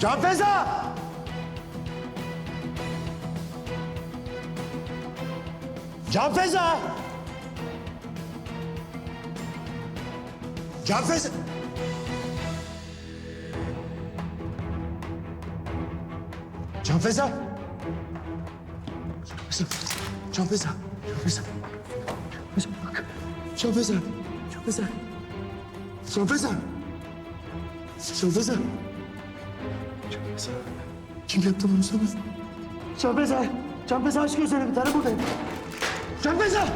Can Feza! Can Feza! Can Feza! Can Feza! Can Feza! Can Feza! Can Feza bak. Can Feza! Can Feza! Can Feza! Can Feza! Feza! Kim yaptı bunu sana? Can Feza! Can Feza aç gözlerini bir tane buradayım. Can Feza!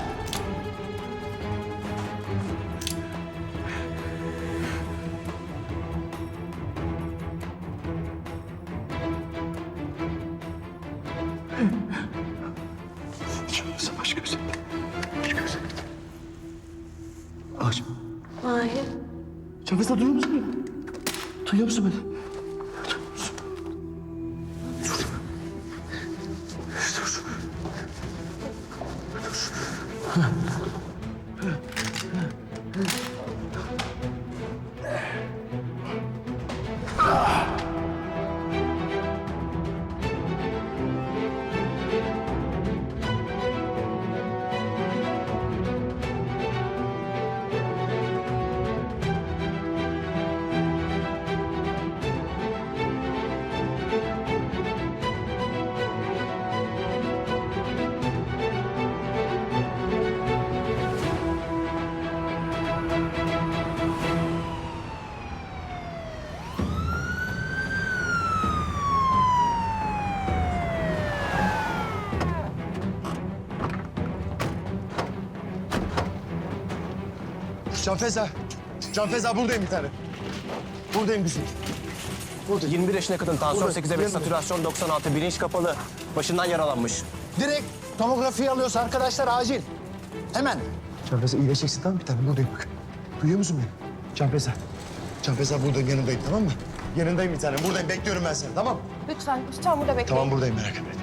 Can Feza aç gözlerini. Aç gözlerini. Aç. Mahir. Can Feza duyuyor musun beni? Duyuyor musun beni? 哼 Can Feza. Can Feza buradayım bir tane. Buradayım kızım. 21 yaşında kadın tansiyon 8'e 5, satürasyon 96, bilinç kapalı. Başından yaralanmış. Direkt tomografiyi alıyoruz arkadaşlar acil. Hemen. Can Feza iyileşeceksin tamam mı? Bir tane buradayım bak. Duyuyor musun beni? Can Feza. Can Feza buradayım yanındayım tamam mı? Yanındayım bir tane buradayım bekliyorum ben seni tamam Lütfen, lütfen burada bekleyin. Tamam buradayım merak etme.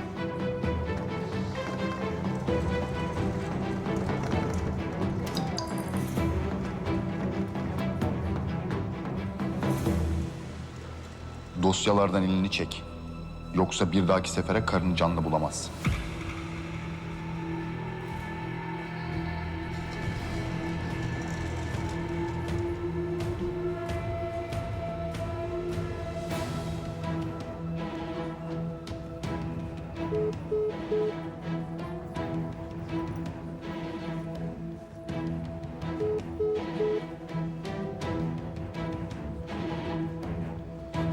Dosyalardan elini çek. Yoksa bir dahaki sefere karını canlı bulamazsın.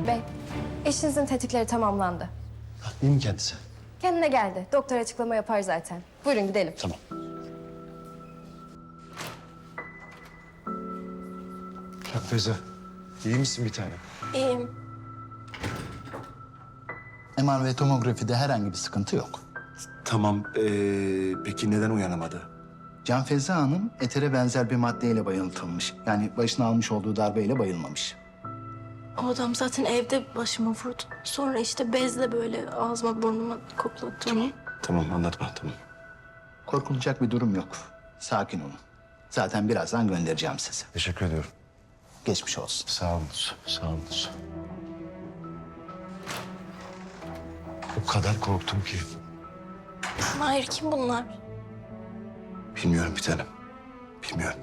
Bey, eşinizin tetikleri tamamlandı. İyi mi kendisi? Kendine geldi. Doktor açıklama yapar zaten. Buyurun gidelim. Tamam. Can Feza. iyi misin bir tane? İyiyim. MR ve tomografide herhangi bir sıkıntı yok. Tamam. ee, peki neden uyanamadı? Can Feza Hanım etere benzer bir maddeyle bayıltılmış. Yani başına almış olduğu darbeyle bayılmamış. O adam zaten evde başıma vurdu. Sonra işte bezle böyle ağzıma burnuma koklattı. Tamam. Tamam anlatma tamam. Korkulacak bir durum yok. Sakin olun. Zaten birazdan göndereceğim sizi. Teşekkür ediyorum. Geçmiş olsun. Sağ olun. Sağ olun. O kadar korktum ki. Mahir kim bunlar? Bilmiyorum bir tanem. Bilmiyorum.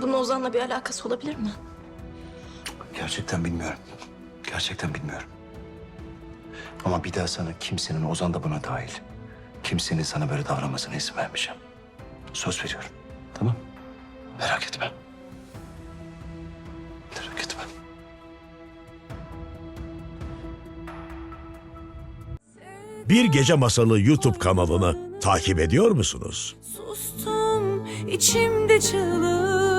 Bunun Ozan'la bir alakası olabilir mi? Gerçekten bilmiyorum. Gerçekten bilmiyorum. Ama bir daha sana kimsenin, Ozan da buna dahil. Kimsenin sana böyle davranmasına izin vermeyeceğim. Söz veriyorum. Tamam? Merak etme. Merak etme. Bir Gece Masalı YouTube kanalını takip ediyor musunuz? Sustum içimde Üğür